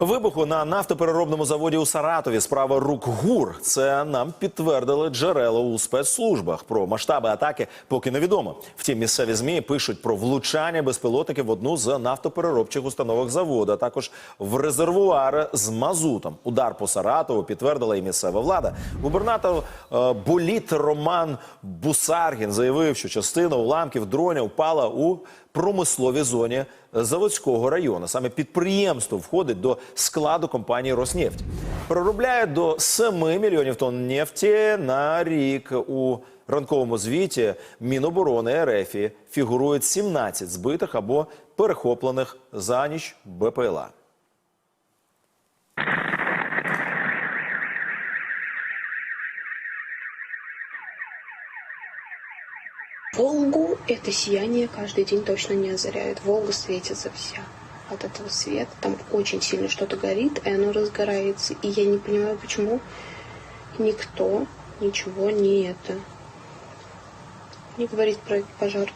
Вибуху на нафтопереробному заводі у Саратові справа рук ГУР. Це нам підтвердили джерела у спецслужбах. Про масштаби атаки поки невідомо. Втім, місцеві змі пишуть про влучання безпілотників в одну з нафтопереробчих установок заводу, а також в резервуари з мазутом. Удар по Саратову підтвердила і місцева влада. Губернатор е, Боліт Роман Бусаргін заявив, що частина уламків дронів впала у промисловій зоні Заводського району. Саме підприємство входить до складу компанії «Роснефть». Проробляє до 7 мільйонів тонн нефті на рік. У ранковому звіті Міноборони РФ фігурують 17 збитих або перехоплених за ніч БПЛА. Волгу это сияние каждый день точно не озаряет. Волга светится вся от этого света. Там очень сильно что-то горит, и оно разгорается. И я не понимаю, почему никто ничего не это не говорит про пожар.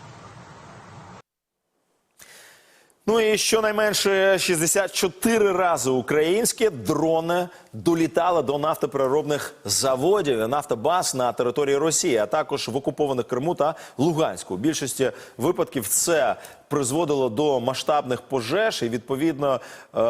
Ну і щонайменше 64 рази українські дрони долітали до нафтопереробних заводів нафтобаз на території Росії, а також в окупованих Криму та Луганську. У більшості випадків це призводило до масштабних пожеж і відповідно е,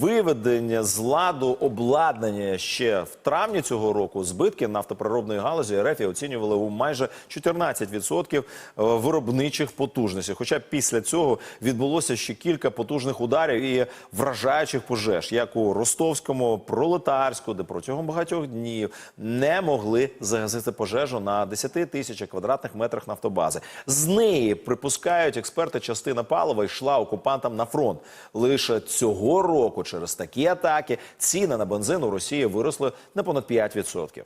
виведення з ладу обладнання ще в травні цього року. Збитки нафтопереробної галузі РФ оцінювали у майже 14% виробничих потужностей. Хоча після цього відбулося ще кілька потужних ударів і вражаючих пожеж, як у Ростовському, Пролетарську, де протягом багатьох днів не могли загасити пожежу на 10 тисячах квадратних метрах нафтобази. З неї припускають експерти, частина палива йшла окупантам на фронт. Лише цього року через такі атаки ціни на бензин у Росії виросли на понад 5%.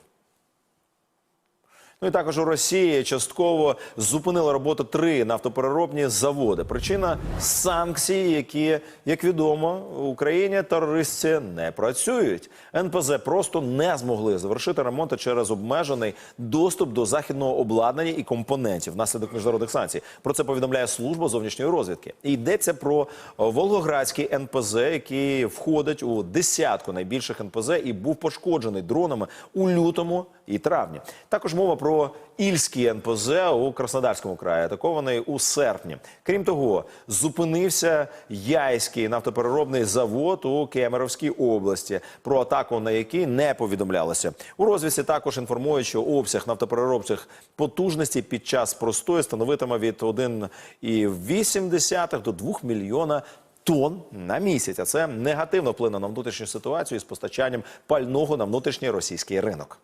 Ну і також у Росії частково зупинили роботу три нафтопереробні заводи. Причина санкції, які, як відомо, в Україні терористи не працюють. НПЗ просто не змогли завершити ремонти через обмежений доступ до західного обладнання і компонентів внаслідок міжнародних санкцій. Про це повідомляє служба зовнішньої розвідки. І йдеться про Волгоградський НПЗ, який входить у десятку найбільших НПЗ і був пошкоджений дронами у лютому і травні. Також мова про Ільський НПЗ у Краснодарському краї, атакований у серпні. Крім того, зупинився Яйський нафтопереробний завод у Кемеровській області, про атаку на який не повідомлялося. У розвідці також інформують, що обсяг нафтопереробчих потужностей під час простою становитиме від 1,8 до 2 мільйона тонн на місяць. А це негативно вплине на внутрішню ситуацію із постачанням пального на внутрішній російський ринок.